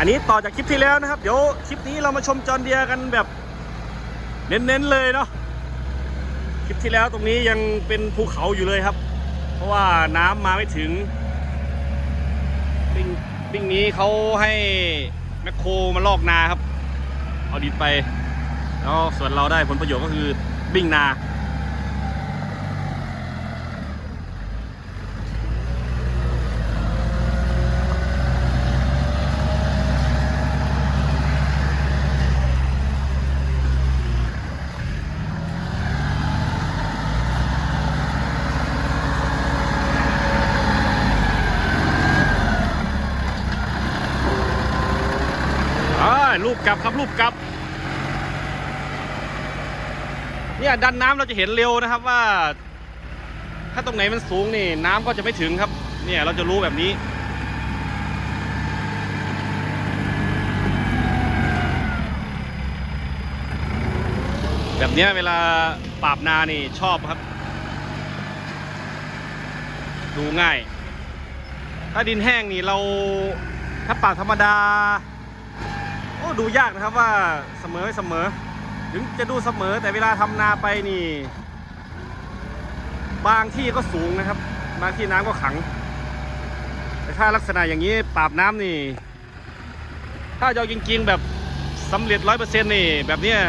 อันนี้ต่อจากคลิปที่แล้วนะครับ เดี๋ยวคลิปนี้เรามาชมจอร์เดียกันแบบ เน้นๆเลยเนาะคลิปที่แล้วตรงนี้ยังเป็นภูเขาอยู่เลยครับ เพราะว่าน้ำมาไม่ถึงปิ้งปิ้งนี้เขาให้แมคโครมาลอกนาครับ เอาดินไป แล้วส่วนเราได้ผลประโยชน์ก็คือบิ้งนา กลับครับรูปกลับ เนี่ยดันน้ำเราจะเห็นเร็วนะครับว่า ถ้าตรงไหนมันสูงนี่ น้ำก็จะไม่ถึงครับ เนี่ยเราจะรู้แบบนี้แบบเนี้ยเวลาปราบนานี่ชอบครับ ดูง่าย ถ้าดินแห้งนี่เราถ้าปราบธรรมดา โอ้ดูยากนะครับว่าเสมอไม่เสมอ ถึงจะดูเสมอแต่เวลาทำนาไปนี่ บางที่ก็สูงนะครับ บางที่น้ำก็ขัง แต่ถ้าลักษณะอย่างนี้ปราบน้ำนี่ ถ้าจะจริงๆแบบสำเร็จร้อยเปอร์เซ็นต์นี่แบบเนี้ย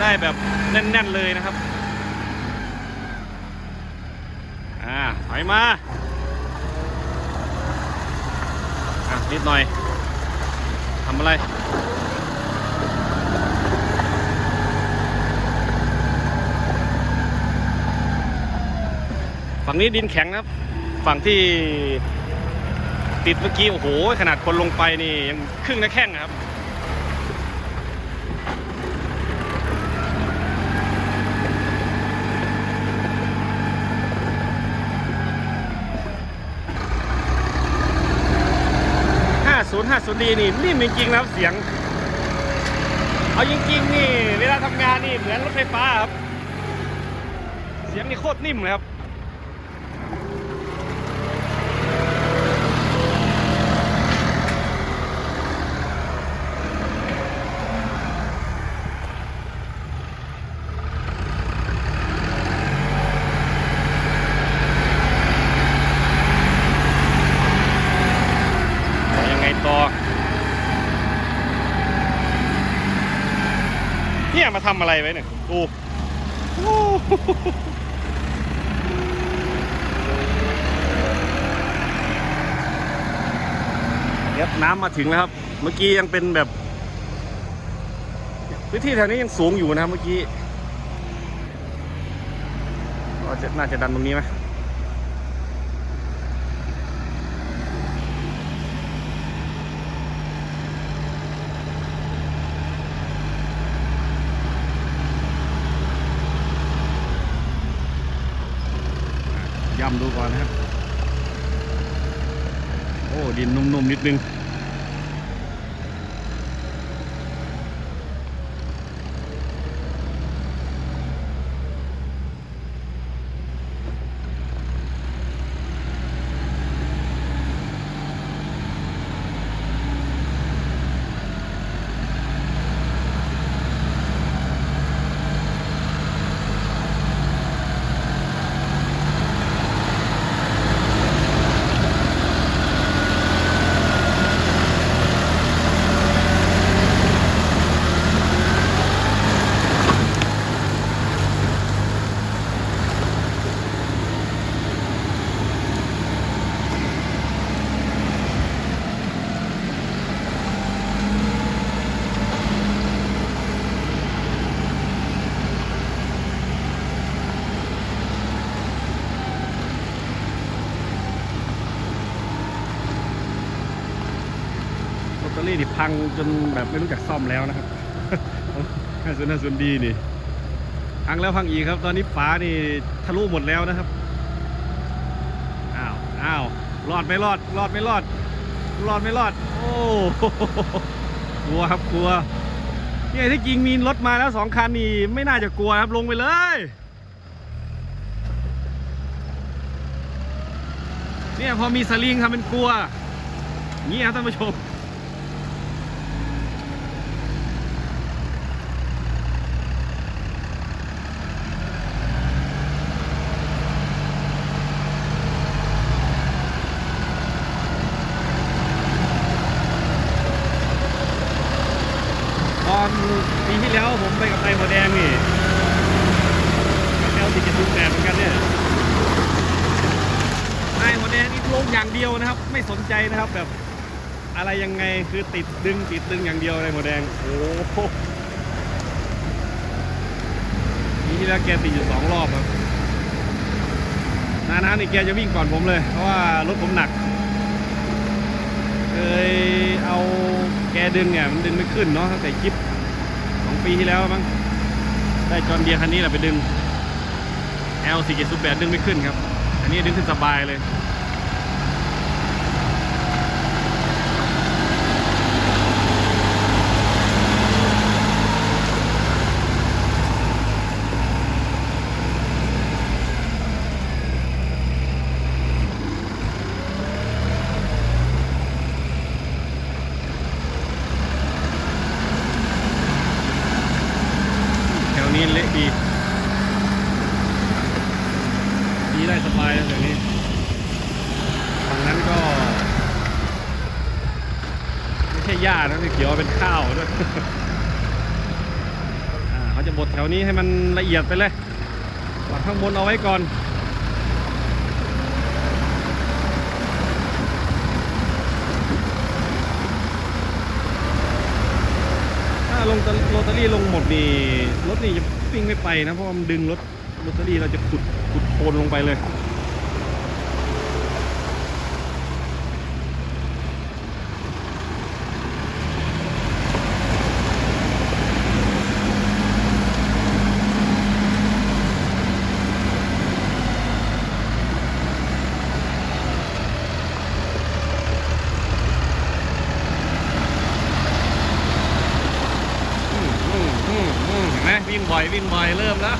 ได้แบบแน่นๆเลยนะครับ อ่าถอยมา อะนิดหน่อยำอะไรฝั่งนี้ดินแข็งนะครับ ฝั่งที่ติดเมื่อกี้ โอ้โห ขนาดคนลงไปนี่ยังครึ่งหน้าแข้งนะครับ 50 50ดีนี่นิ่มจริงๆนะครับเสียง เอาจริงๆนี่เวลาทำงานนี่เหมือนรถไฟฟ้าครับ เสียงนี่โคตรนิ่มเลยครับ ยังไงต่อ เนี่ยมาทำอะไรไว้เนี่ยดูโอ้โหเดี๋ยน้ำมาถึงแล้วครับ เมื่อกี้ยังเป็นแบบพื้นที่แถวนี้ยังสูงอยู่นะครับเมื่อกี้ก็จะน่าจะดันตรงนี้ไหม ย่ำดูก่อนนะครับ โอ้ ดินนุ่มๆนิดนึง อรี่นี่พังจนแบบไม่รู้จักซ่อมแล้วนะครับห้าศูนย์ห้าศูนย์ดีนี่พังแล้วพังอีกครับ ตอนนี้ฝานี่ทะลุหมดแล้วนะครับ อ้าว อ้าวรอดไม่รอด รอดไม่รอด รอดไม่รอด โอ้กลัวครับกลัวเนี่ยที่จริงมีรถมาแล้วสองคันนี่ไม่น่าจะกลัวครับลงไปเลยเนี่ยพอมีสลิงทำเป็นกลัวนี่ครับท่านผู้ชม ปีที่แล้วผมไปกับไทยหมอแดงนี่แอลติดจะดูแดดเหมือนกันเนี่ยไทยหมอแดงนี่ลงอย่างเดียวนะครับ ไม่สนใจนะครับแบบอะไรยังไงคือติดดึงติดดึงอย่างเดียวเลยหมอแดง โอ้โหปีที่แล้วแกติดอยู่สองรอบครับนานานี่แกจะวิ่งก่อนผมเลย เพราะว่ารถผมหนัก เคยเอาแกดึงเนี่ยมันดึงไม่ขึ้นเนาะตั้งแต่คลิป ปีที่แล้วมั้งได้จอนเดียคันนี้แหละไปดึง L 4 7 8ดึงไม่ขึ้นครับ อันนี้ดึงขึ้นสบายเลย แถวนี้เละดีดีได้สบายนะแถวนี้ฝั่งนั้นก็ ไม่ใช่หญ้านะที่เขียวเป็นข้าวด้วยเขาจะบดแถวนี้ให้มันละเอียดไปเลยฝั่งข้างบนเอาไว้ก่อนถ้าลงตะโรตารี่ลงหมดนี่รถนี่จะวิ่งไม่ไปนะ เพราะมันดึงรถโรตารี่เราจะขุดขุดโคลนลงไปเลย อืมอืมอืมอืมเห็นไหมวิ่ง บ่อยวิ่งบ่อยเริ่มแล้ว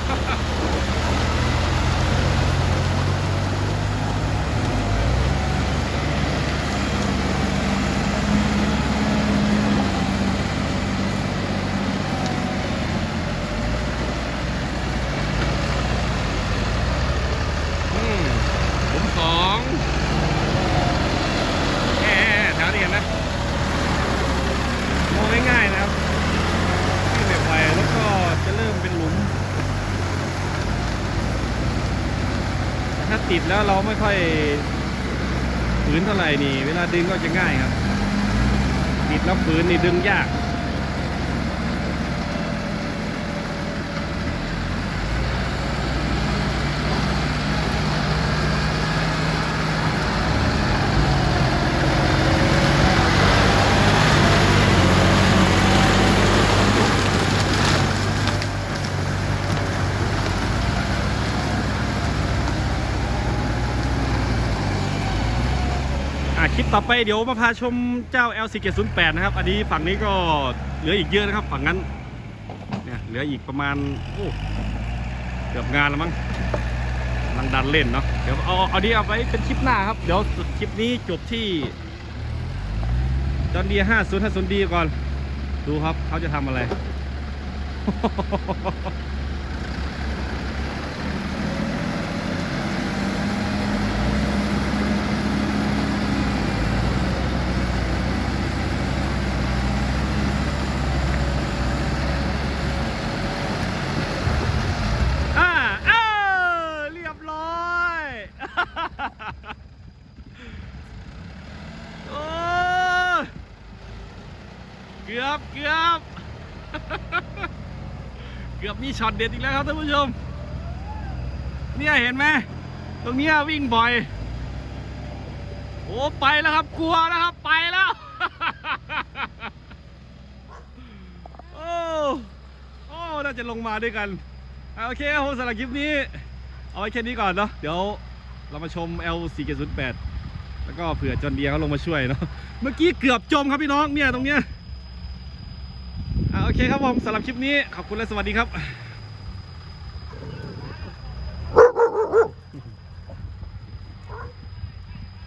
อืมผมสองแค่แถวนี้เห็นไหมมองง่ายๆนะครับ ที่แบบไปแล้วก็จะเริ่มเป็นหลุมแติดแล้วเราไม่ค่อยฝืนเท่าไหร่นี่ เวลาดึงก็จะง่ายครับ ติดแล้วฝืนนี่ดึงยาก คลิปต่อไปเดี๋ยวมาพาชมเจ้า L 4 7 0 8นะครับ อันนี้ฝั่งนี้ก็เหลืออีกเยอะนะครับ ฝั่งนั้นเนี่ยเหลืออีกประมาณโอ้เกือบงานแล้วมั้งกำลังดันเล่นเนาะเดี๋ยวเอาเอาดีเอาไปเป็นคลิปหน้าครับ เดี๋ยวคลิปนี้จบที่จอนดีย5 0 5 0ดีก่อน ดูครับเขาจะทำอะไร อ่าเออเรียบร้อย โอ้เกือบเกือบ เกือบมีช็อตเด็ดอีกแล้วครับท่านผู้ชม เนี่ยเห็นไหมตรงนี้วิ่งบ่อย โอ้ไปแล้วครับกลัวนะครับไปแล้วโอ้โอ้น่าจะลงมาด้วยกันโอเคครับสำหรับคลิปนี้ เอาไว้แค่นี้ก่อนเนาะเดี๋ยวเรามาชม L 4 0 8แล้วก็เผื่อจอนเดียเขาลงมาช่วยเนาะเมื่อกี้เกือบจมครับพี่น้องเนี่ยตรงเนี้ย เคครับผมสำหรับคลิปนี้ขอบคุณและสวัสดีครับ